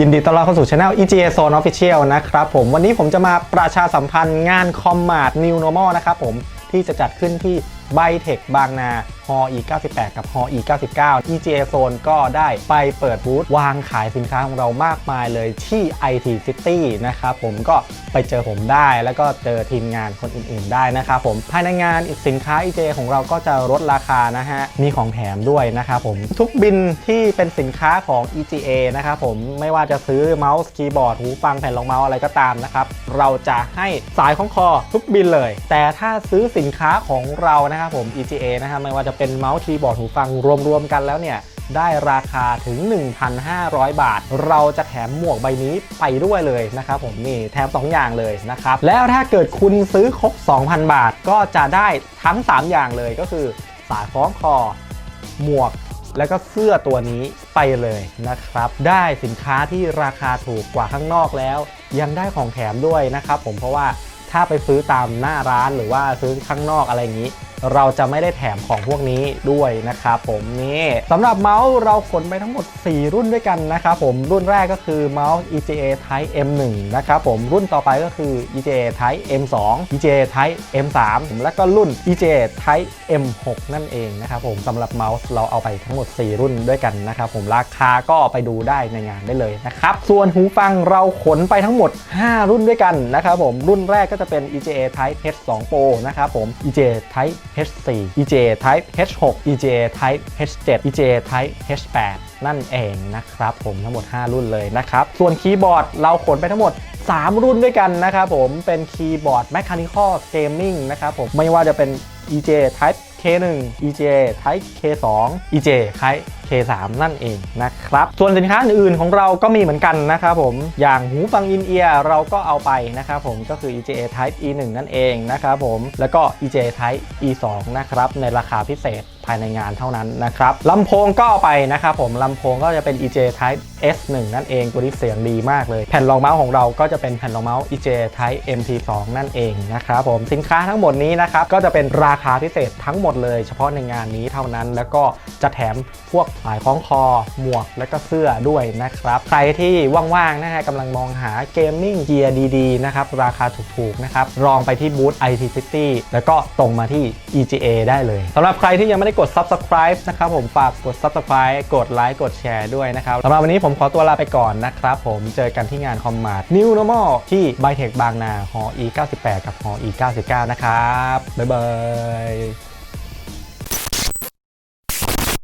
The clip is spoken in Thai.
ยินดีต้อนรับเข้าสู่ช anel EGA Zone Official นะครับผมวันนี้ผมจะมาประชาสัมพันธ์งานคอมมาด New Normal นะครับผมที่จะจัดขึ้นที่ไบเทคบางนาฮอ E 98กับฮอ E 99 EGA Zone ก็ได้ไปเปิดบูธวางขายสินค้าของเรามากมายเลยที่ IT City นะครับผมก็ไปเจอผมได้แล้วก็เจอทีมงานคนอื่นๆได้นะครับผมภายในงานสินค้า EGA ของเราก็จะลดราคานะฮะ มีของแถมด้วยนะครับผมทุกบินที่เป็นสินค้าของ EGA นะครับผมไม่ว่าจะซื้อเมาส์คีย์บอร์ดหูฟังแผ่นรองเมาส์อะไรก็ตามนะครับเราจะให้สายของคอทุกบินเลย แต่ถ้าซื้อสินค้าของเรานะครับผม EGA นะครับไม่ว่าจะเป็นเมาส์คีย์บอร์ดหูฟังรวมๆกันแล้วเนี่ยได้ราคาถึง 1,500 บาท เราจะแถมหมวกใบนี้ไปด้วยเลยนะครับผมนี่แถม 2 อย่างเลยนะครับ แล้วถ้าเกิดคุณซื้อครบ 2,000 บาทก็จะได้ทั้ง 3 อย่างเลยก็คือ สายคล้องคอ หมวกแล้วก็เสื้อตัวนี้ไปเลยนะครับ ได้สินค้าที่ราคาถูกกว่าข้างนอกแล้ว ยังได้ของแถมด้วยนะครับผมเพราะว่าถ้าไปซื้อตามหน้าร้านหรือว่าซื้อข้างนอกอะไรอย่างนี้ เราจะไม่ได้แถมของพวกนี้ด้วยนะครับผมนี่สำหรับเมาส์เราขนไปทั้งหมด 4 รุ่นด้วยกันนะครับผมรุ่นแรกก็คือเมาส์ EGA Type M1 นะครับผมรุ่นต่อไปก็คือ EGA Type M2 EGA Type M3 แล้วก็รุ่น EGA Type M6 นั่นเองนะครับผมสำหรับเมาส์เราเอาไปทั้งหมด 4 รุ่นด้วยกันนะครับผมราคาก็ไปดูได้ในงานได้เลยนะครับส่วนหูฟังเราขนไปทั้งหมด 5 รุ่นด้วยกันนะครับผมรุ่นแรกก็จะเป็น EGA Type H2 Pro นะครับผม EGA Type H4 EGA Type H6 EGA Type H7 EGA Type H8 นั่นเองนะครับผมทั้งหมด 5 รุ่นเลยนะครับ ส่วนคีย์บอร์ดเราขนไปทั้งหมด 3 รุ่นด้วยกันนะครับผมเป็นคีย์บอร์ด Mechanical Gaming นะครับผมไม่ว่าจะเป็น EJ Type K1 EJ Type K2 EJ Type K3 นั่นเองนะครับ ส่วนสินค้าอื่นๆของเราก็มีเหมือนกันนะครับผม อย่างหูฟังอินเอียร์เราก็เอาไปนะครับผม ก็คือ EJ Type E1 นั่นเองนะครับผม แล้วก็ EJ Type E2 นะครับ ในราคาพิเศษภายในงานเท่านั้นนะครับลำโพงก็เอาไปนะครับผมลำโพงก็จะเป็น EJ Type S1 นั่นเองตัวนี้เสียงดีมากเลย แผ่นรองเมาส์ของเราก็จะเป็นแผ่นรองเมาส์ EJ Type MT2 นั่นเองนะครับผมสินค้าทั้งหมดนี้นะครับก็จะเป็นราคาพิเศษทั้งหมดเลย เฉพาะในงานนี้เท่านั้น แล้วก็จะแถมพวกสายคล้องคอ หมวกและก็เสื้อด้วยนะครับใครที่ว่างๆนะฮะกำลังมองหาเกมมิ่งเกียร์ดีๆนะครับราคาถูกๆนะครับลองไปที่บูธ IT City แล้วก็ตรงมาที่ EGA ได้เลยสำหรับใครที่ยังไม่ได้กด Subscribe นะครับผมฝากกด Subscribe กดไลค์กดแชร์ด้วยนะครับสำหรับวันนี้ผมขอตัวลาไปก่อนนะครับผมเจอกันที่งานคอมมาด New Normal ที่ไบเทคบางนาหอ E 98 กับหอ E 99 นะครับบ๊ายบาย